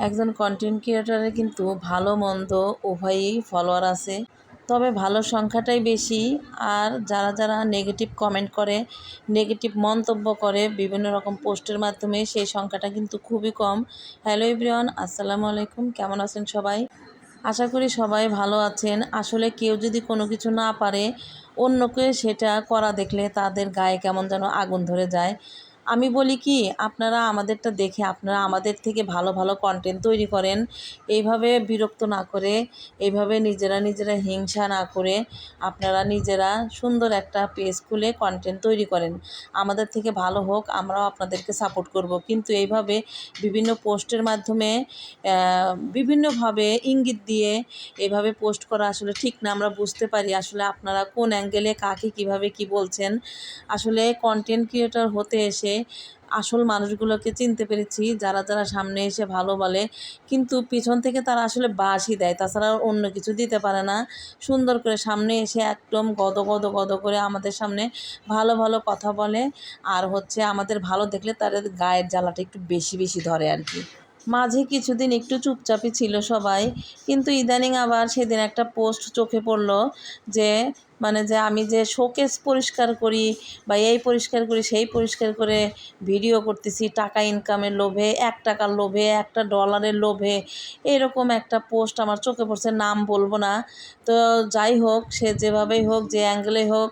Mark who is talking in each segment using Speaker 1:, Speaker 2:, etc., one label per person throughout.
Speaker 1: একজন কন্টেন্ট ক্রিয়েটরের কিন্তু ভালো, মন্দ, উভয়ই ফলোয়ার আছে। তবে ভালো সংখ্যাটাই বেশি। আর যারা যারা নেগেটিভ কমেন্ট করে নেগেটিভ মন্তব্য করে, বিভিন্ন রকম পোস্টের মাধ্যমে সেই সংখ্যাটা কিন্তু খুবই কম। হ্যালো এভরিওয়ান আসসালামু আলাইকুম। কেমন আছেন সবাই? আশা করি সবাই ভালো আছেন। আসলে কেউ যদি কোনো কিছু না পারে, অন্যকে সেটা করা দেখলে তাদের গায়ে কেমন যেন আগুন ধরে যায়। আমি বলি কি, আপনারা আমাদেরটা দেখে, আপনারা আমাদের থেকে ভালো ভালো কন্টেন্ট তৈরি করেন। এইভাবে বিরক্ত না করে, এইভাবে নিজেরা নিজেরা হিংসা না করে, আপনারা নিজেরা সুন্দর একটা পেজ খুলে কন্টেন্ট তৈরি করেন। আমাদের থেকে ভালো হোক, আমরাও আপনাদেরকে সাপোর্ট করব। কিন্তু এইভাবে বিভিন্ন পোস্টের মাধ্যমে বিভিন্নভাবে ইঙ্গিত দিয়ে এভাবে পোস্ট করা আসলে ঠিক না। আমরা বুঝতে পারি আসলে আপনারা কোন অ্যাঙ্গেলে কাকে কীভাবে কি বলছেন। আসলে কন্টেন্ট ক্রিয়েটর হতে এসে আসল মানুষগুলোকে চিনতে পেরেছি, যারা যারা সামনে এসে ভালো বলে। কিন্তু পিছন থেকে তারা আসলে বাসই দেয়, তাছাড়া অন্য কিছু দিতে পারে না। সুন্দর করে সামনে এসে একদম গদ গদ গদ করে আমাদের সামনে ভালো ভালো কথা বলে। আর হচ্ছে আমাদের ভালো দেখলে তাদের গায়ের জ্বালাটা একটু বেশি বেশি ধরে আর কি। মাঝে কিছুদিন একটু চুপচাপই ছিল সবাই, কিন্তু ইদানিং আবার সেদিন একটা পোস্ট চোখে পড়ল যে মানে যে আমি যে শোকেস পরিষ্কার করি বা এই পরিষ্কার করি, সেই পরিষ্কার করে ভিডিও করতেছি, টাকা ইনকামের লোভে, এক টাকার লোভে, একটা ডলারের লোভে, এরকম একটা পোস্ট আমার চোখে পড়ছে, নাম বলব না। তো যাই হোক, সে যেভাবেই হোক, যে অ্যাঙ্গেলে হোক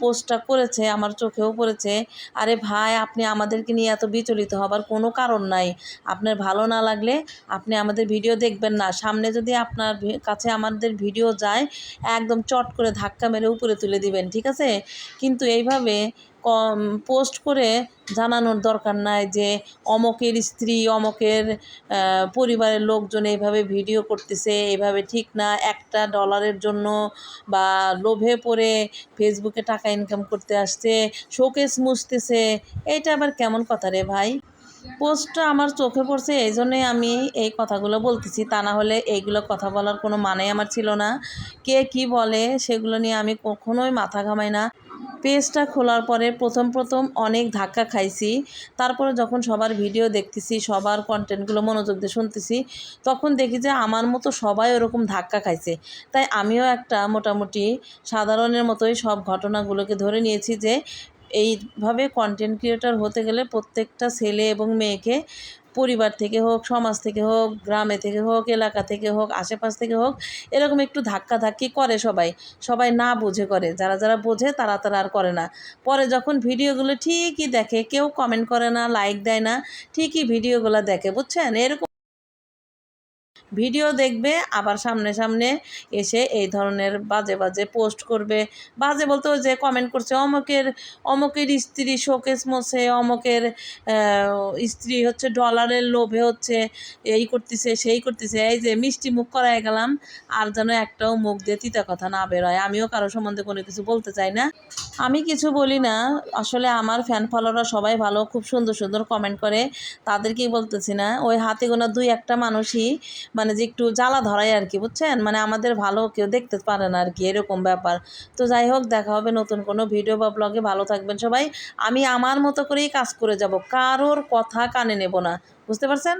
Speaker 1: পোস্টটা করেছে, আমার চোখেও পড়েছে। আরে ভাই, আপনি আমাদেরকে নিয়ে এত বিচলিত হবার কোনো কারণ নাই। আপনার ভালো না লাগলে আপনি আমাদের ভিডিও দেখবেন না। সামনে যদি আপনার কাছে আমাদের ভিডিও যায়, একদম চট করে ধাক্কা মেরে উপরে তুলে দিবেন, ঠিক আছে? কিন্তু এইভাবে কম পোস্ট করে জানানোর দরকার নাই যে অমকের স্ত্রী, অমকের পরিবারের লোকজন এইভাবে ভিডিও করতেছে এভাবে ঠিক না, একটা ডলারের জন্য বা লোভে পড়ে ফেসবুকে টাকা ইনকাম করতে আসছে, শোকেস মুছতেছে এটা আবার কেমন কথা রে ভাই? পোস্টটা আমার চোখে পড়ছে, এই জন্যই আমি এই কথাগুলো বলতেছি। তা না হলে এইগুলো কথা বলার কোনো মানে আমার ছিল না। কে কি বলে সেগুলো নিয়ে আমি কখনোই মাথা ঘামাই না। পেজটা খোলার পরে প্রথম প্রথম অনেক ধাক্কা খাইছি। তারপরে যখন সবার ভিডিও দেখতেছি, সবার কন্টেন্টগুলো মনোযোগ দিয়ে শুনতেছি, তখন দেখি যে আমার মতো সবাই ওরকম ধাক্কা খাইছে। তাই আমিও একটা মোটামুটি সাধারণের মতোই সব ঘটনাগুলোকে ধরে নিয়েছি যে এইভাবে কন্টেন্ট ক্রিয়েটর হতে গেলে প্রত্যেকটা ছেলে এবং মেয়েকে পরিবার থেকে হোক, সমাজ থেকে হোক, গ্রামে থেকে হোক, এলাকা থেকে হোক, আশেপাশ থেকে হোক, এরকম একটু ধাক্কা ধাক্কি করে সবাই। সবাই না বুঝে করে। যারা যারা বোঝে তারা তারা আর করে না। পরে যখন ভিডিওগুলো ঠিকই দেখে, কেউ কমেন্ট করে না লাইক দেয় না, ঠিকই ভিডিওগুলো দেখে, বুঝছেন? এরকম ভিডিও দেখবে, আবার সামনে সামনে এসে এই ধরনের বাজে বাজে পোস্ট করবে। বাজে বলতে যে কমেন্ট করছে, অমকের অমকের স্ত্রী শোকেস মোছে অমকের স্ত্রী হচ্ছে ডলারের লোভে হচ্ছে, এই করতেছে, সেই করতেছে, এই যে মিষ্টি মুখ করায় গেলাম, আর যেন একটাও মুখ দিয়ে তিতা কথা না বেরোয়। আমিও কারও সম্বন্ধে কোনো কিছু বলতে চাই না। আমি কিছু বলি না, আসলে আমার ফ্যান ফলোয়াররা সবাই ভালো, খুব সুন্দর সুন্দর কমেন্ট করে। তাদেরকেই বলতেছি না, ওই হাতে গোনা দুই একটা মানুষই মানে যে একটু জ্বালা ধরাই আর কি, বুঝছেন? মানে আমাদের ভালো কেউ দেখতে পারে না আর কি, এরকম ব্যাপার। তো যাই হোক, দেখা হবে নতুন কোনো ভিডিও বা ব্লগে ভালো থাকবেন সবাই। আমি আমার মতো করেই কাজ করে যাব। কারোর কথা কানে নেব না। বুঝতে পারছেন?